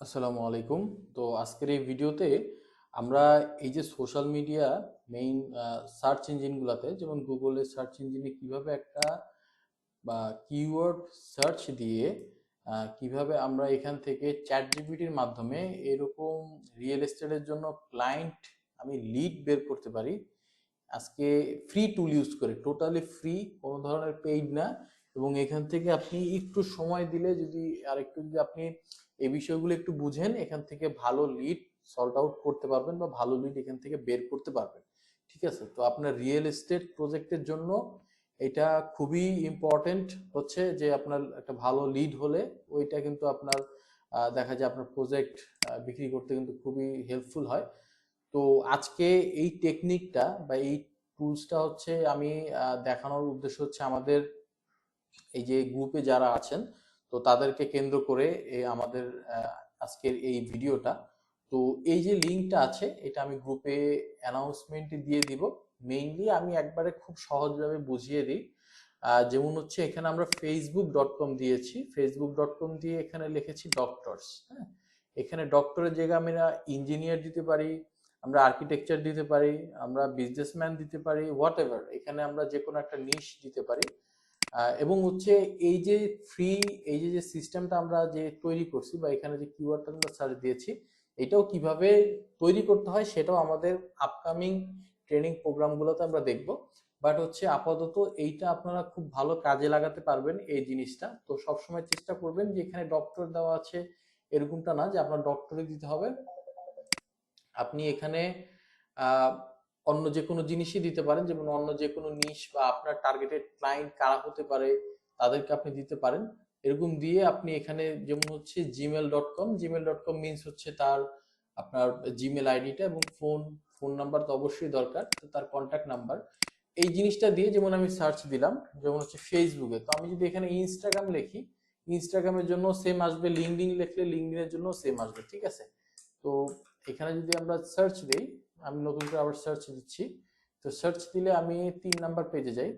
আসসালামু আলাইকুম। তো আজকের এই ভিডিওতে আমরা এই যে সোশ্যাল মিডিয়া মেইন সার্চ ইঞ্জিনগুলোতে যেমন গুগলের সার্চ ইঞ্জিনে কীভাবে একটা, বা কিওয়ার্ড সার্চ দিয়ে কীভাবে আমরা এখান থেকে চ্যাট জিপিটির মাধ্যমে এরকম রিয়েল এস্টেটের জন্য ক্লায়েন্ট আমি লিড বের করতে পারি। আজকে ফ্রি টুল ইউজ করে টোটালি ফ্রি কোনো ধরনের পেইড না। এবং এখান থেকে আপনি একটু সময় দিলে যদি আর একটু যদি আপনি এই বিষয়গুলো একটু বুঝেন, এখান থেকে ভালো লিড সল্ট আউট করতে পারবেন বা ভালো লিড এখান থেকে বের করতে পারবেন। ঠিক আছে? তো আপনার রিয়েল এস্টেট প্রজেক্টের জন্য এটা খুবই ইম্পর্টেন্ট হচ্ছে যে আপনার একটা ভালো লিড হলে ওইটা কিন্তু আপনার দেখা যায় আপনার প্রজেক্ট বিক্রি করতে কিন্তু খুবই হেল্পফুল হয়। তো আজকে এই টেকনিকটা বা এই টুলসটা হচ্ছে আমি দেখানোর উদ্দেশ্য হচ্ছে আমাদের এই যে গ্রুপে যারা আছেন তো তাদেরকে কেন্দ্র করে আমাদের আজকের এই ভিডিওটা। তো এই যে লিঙ্কটা আছে, এটা আমি গ্রুপে অ্যানাউন্সমেন্টে দিয়ে দিব। মেইনলি আমি একবারে খুব সহজভাবে বুঝিয়ে দিই। যেমন হচ্ছে এখানে আমরা ফেসবুক ডট কম দিয়েছি। ফেসবুক ডট কম দিয়ে এখানে লিখেছি ডক্টরস হ্যাঁ? এখানে ডক্টরের জায়গায় আমরা ইঞ্জিনিয়ার দিতে পারি, আমরা আর্কিটেকচার দিতে পারি, আমরা বিজনেসম্যান দিতে পারি হোয়াট এখানে আমরা যে কোনো একটা নিশ দিতে পারি। এবং হচ্ছে এই যে ফ্রি এই যে যে সিস্টেমটা আমরা যে তৈরি করছি বা এখানে যে কিওয়ার্ডটা আমরা সার্চ দিয়েছি, এটাও কীভাবে তৈরি করতে হয় সেটাও আমাদের আপকামিং ট্রেনিং প্রোগ্রামগুলোতে আমরা দেখব। বাট হচ্ছে আপাতত এইটা আপনারা খুব ভালো কাজে লাগাতে পারবেন এই জিনিসটা। তো সবসময় চেষ্টা করবেন যে এখানে ডক্টর দেওয়া আছে এরকমটা না যে আপনার ডক্টরে দিতে হবে। আপনি এখানে অন্য যে কোনো জিনিসই দিতে পারেন, যেমন অন্য যে কোনো নিশ বা আপনার টার্গেটেড ক্লায়েন্ট কারা হতে পারে, তাদেরকে আপনি দিতে পারেন। এরকম দিয়ে আপনি এখানে যেমন হচ্ছে Gmail dot com Gmail dot com means হচ্ছে তার, আপনার জিমেল আইডিটা এবং ফোন ফোন নাম্বার তো অবশ্যই দরকার, তো তার কন্ট্যাক্ট নাম্বার এই জিনিসটা দিয়ে যেমন আমি সার্চ দিলাম, যেমন হচ্ছে ফেসবুকে তো আমি যদি এখানে ইনস্টাগ্রাম লিখি ইনস্টাগ্রামের জন্য সেম আসবে লিঙ্কডিন লিখলে লিঙ্কডিনের জন্য সেম আসবে, ঠিক আছে? তো এখানে যদি আমরা সার্চ দিই আমি নতুন করে আবার সার্চ দিচ্ছি। তো সার্চ দিলে আমি তিন নাম্বার পেজে যাই।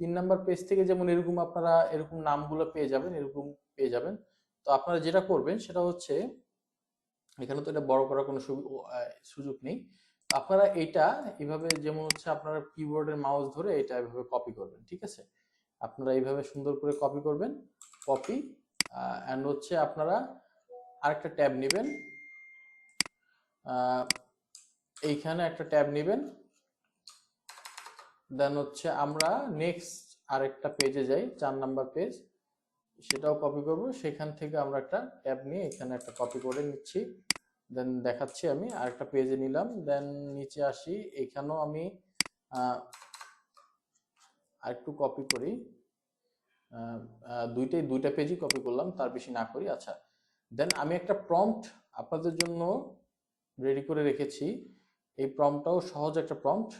তিন নাম্বার পেজ থেকে যেমন এরকম আপনারা এরকম নামগুলো পেয়ে যাবেন, এরকম পেয়ে যাবেন। তো আপনারা যেটা করবেন সেটা হচ্ছে, এখানে তো এটা বড় করার কোনো সুযোগ নেই। আপনারা এটা এভাবে যেমন হচ্ছে আপনারা কিবোর্ডের মাউস ধরে এটা এভাবে কপি করবেন, ঠিক আছে? আপনারা এইভাবে সুন্দর করে কপি করবেন কপি অ্যান্ড হচ্ছে আপনারা আরেকটা ট্যাব নেবেন। এইখানে একটা ট্যাব নেবেন। দেন হচ্ছে আমরা নেক্সট আরেকটা পেজে যাই, চার নাম্বার পেজ। সেটাও কপি করব। সেখান থেকে আমরা একটা ট্যাব নিয়ে এখানে একটা কপি করে নিচ্ছি। দেন দেখাচ্ছি আমি, আরেকটা পেজে নিলাম। দেন নিচে আসি। এখানেও আমি আরেকটু কপি করি। দুইটাই, দুইটা পেজই কপি করলাম, তার বেশি না করি। আচ্ছা দেন আমি একটা প্রম্পট আপনাদের জন্য রেডি করে রেখেছি। এই প্রম্পটটাও সহজ একটা প্রম্পট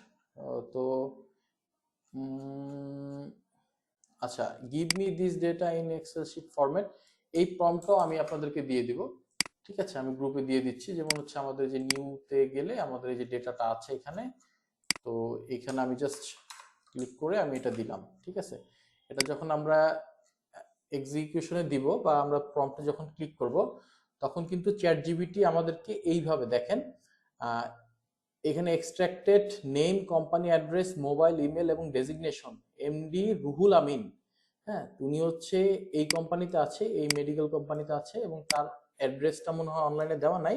তো আচ্ছা give me this data in Excel sheet format এই প্রম্পটটাও আমি আপনাদেরকে দিয়ে দিব, ঠিক আছে? আমি গ্রুপে দিয়ে দিচ্ছি, যেমন হচ্ছে আমাদের যে নিউতে গেলে আমাদের এই যে ডেটাটা আছে এখানে, তো এখানে আমি জাস্ট ক্লিক করে আমি এটা দিলাম, ঠিক আছে? এটা যখন আমরা এক্সিকিউশনে দিব বা আমরা প্রম্পটে যখন ক্লিক করব, তখন কিন্তু চ্যাট জিবিটি আমাদেরকে এইভাবে দেখেন এখানে extracted name company address mobile email এবং ডেজিগনেশন এমডি রুহুল আমিন হ্যাঁ উনি হচ্ছে এই কোম্পানিতে আছে, এই মেডিকেল কোম্পানিতে আছে এবং তার অ্যাড্রেসটা মনে হয় অনলাইনে দেওয়া নাই।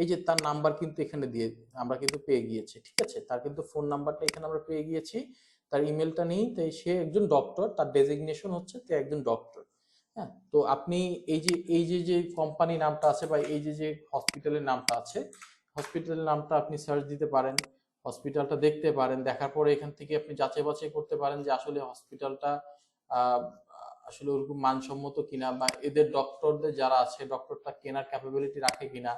এই যে তার নাম্বার কিন্তু এখানে দিয়ে, আমরা কিন্তু পেয়ে গিয়েছি, ঠিক আছে? তার কিন্তু ফোন নাম্বারটা এখানে আমরা পেয়ে গিয়েছি। তার ইমেলটা নেই, তাই সে একজন ডক্টর তার ডেজিগনেশন হচ্ছে তে একজন ডক্টর হ্যাঁ তো আপনি এই যে এই যে যে কোম্পানি নামটা আছে বা এই যে যে হসপিটালের নামটা আছে হসপিটালের নামটা আপনি সার্চ দিতে পারেন, হসপিটালটা দেখতে পারেন, দেখার পরে এখান থেকে আপনি যাচাই বাছাই করতে পারেন যে আসলে হসপিটালটা আসলে ওরকম মানসম্মত কিনা বা এদের ডক্টরদের যারা আছে ডক্টরটা কেনার ক্যাপাবিলিটি রাখে কিনা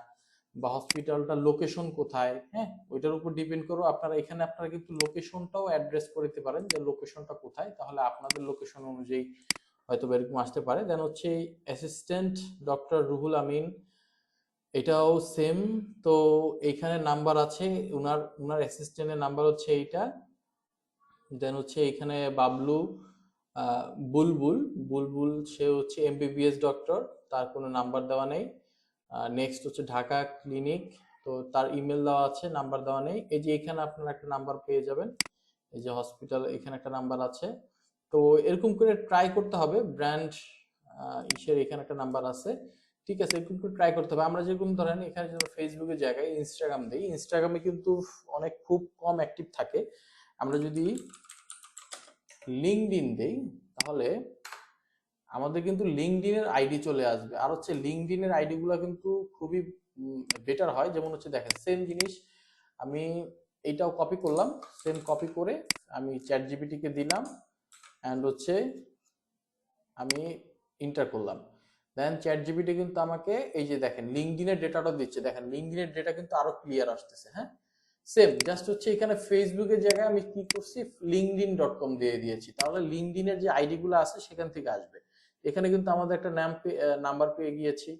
বা হসপিটালটার লোকেশন কোথায় হ্যাঁ? ওইটার উপর ডিপেন্ড করো। আপনারা, এখানে আপনারা কিন্তু লোকেশনটাও অ্যাড্রেস করে দিতে পারেন যে লোকেশনটা কোথায়, তাহলে আপনাদের লোকেশন অনুযায়ী হয়তো এরকম আসতে পারে। দেন হচ্ছে অ্যাসিস্ট্যান্ট ডক্টর রুহুল আমিন এটাও সেম তো এইখানে নাম্বার আছে, উনার উনার অ্যাসিস্ট্যান্টের নাম্বার হচ্ছে এইটা। দেন হচ্ছে এখানে বাবলু বুলবুল। বুলবুল, সে হচ্ছে এমবিবিএস ডক্টর তার কোনো নাম্বার দেওয়া নেই। নেক্সট হচ্ছে ঢাকা ক্লিনিক তো তার ইমেল দেওয়া আছে নাম্বার দেওয়া নেই। এই যে এখানে আপনারা একটা নাম্বার পেয়ে যাবেন। এই যে হসপিটাল এখানে একটা নাম্বার আছে। তো এরকম করে ট্রাই করতে হবে। ব্র্যান্ড ইসের এখানে একটা নাম্বার আছে। ঠিক আছে করে ট্রাই করতে হবে। আমরা যেরকম ধরেন এখানে ফেসবুকের জায়গায় ইনস্টাগ্রাম দিই ইনস্টাগ্রামে কিন্তু অনেক খুব কম অ্যাক্টিভ থাকে। আমরা যদি লিঙ্কডইন দেই, তাহলে আমাদের কিন্তু লিঙ্কডইনের আইডি চলে আসবে। আর হচ্ছে লিঙ্কডইনের আইডি গুলো কিন্তু খুবই বেটার হয়। যেমন হচ্ছে দেখেন সেম জিনিস আমি এইটাও কপি করলাম। সেম কপি করে আমি চ্যাট জিপিটিকে দিলাম। অ্যান্ড হচ্ছে আমি ইন্টার করলাম। দেন চ্যাট জিপিটি কিন্তু আমাকে এই যে দেখেন লিঙ্কডিনের ডেটাটা দিচ্ছে। দেখেন লিঙ্কডিনের ডেটা কিন্তু আরও ক্লিয়ার আসতেছে হ্যাঁ? সেম জাস্ট হচ্ছে এখানে ফেসবুকের জায়গায় আমি কি করছি? লিঙ্কডিন ডট কম দিয়ে দিয়েছি। তাহলে লিঙ্কডিনের যে আইডি গুলো আছে, সেখান থেকে আসবে। এখানে কিন্তু আমাদের একটা নাম নাম্বার পেয়ে গিয়েছি।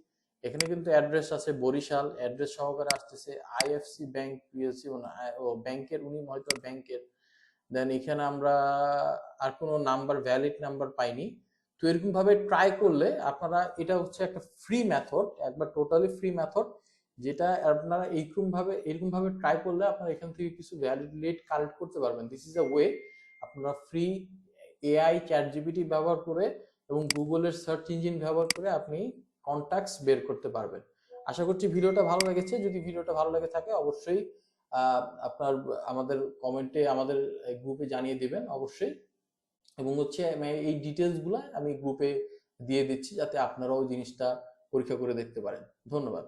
এখানে কিন্তু অ্যাড্রেস আছে বরিশাল অ্যাড্রেস সহকারে আসতেছে আইএফসি ব্যাংক পিএলসি ও ব্যাংকের, উনি হয়তো ব্যাংকের। দেন এখানে আমরা আর কোনো নাম্বার ভ্যালিড নাম্বার পাইনি। তো এরকম ভাবে ট্রাই করলে আপনারা, এটা হচ্ছে একটা ফ্রি মেথড একবার টোটালি ফ্রি মেথড যেটা আপনারা এইরকম ভাবে এরকম ভাবে ট্রাই করলে আপনারা এখান থেকে কিছু ভ্যালিডেট কালেক্ট করতে পারবেন। দিস ইজ আ ওয়ে আপনারা ফ্রি এআই চ্যাট জিপিটি ব্যবহার করে এবং গুগলের সার্চ ইঞ্জিন ব্যবহার করে আপনি কন্ট্যাক্টস বের করতে পারবেন। আশা করছি ভিডিওটা ভালো লেগেছে। যদি ভিডিওটা ভালো লেগে থাকে, অবশ্যই আপনার, আমাদের কমেন্টে আমাদের গ্রুপে জানিয়ে দিবেন। অবশ্যই এবং হচ্ছে এই ডিটেলসগুলো আমি গ্রুপে দিয়ে দিচ্ছি যাতে আপনারাও জিনিসটা পরীক্ষা করে দেখতে পারেন। ধন্যবাদ।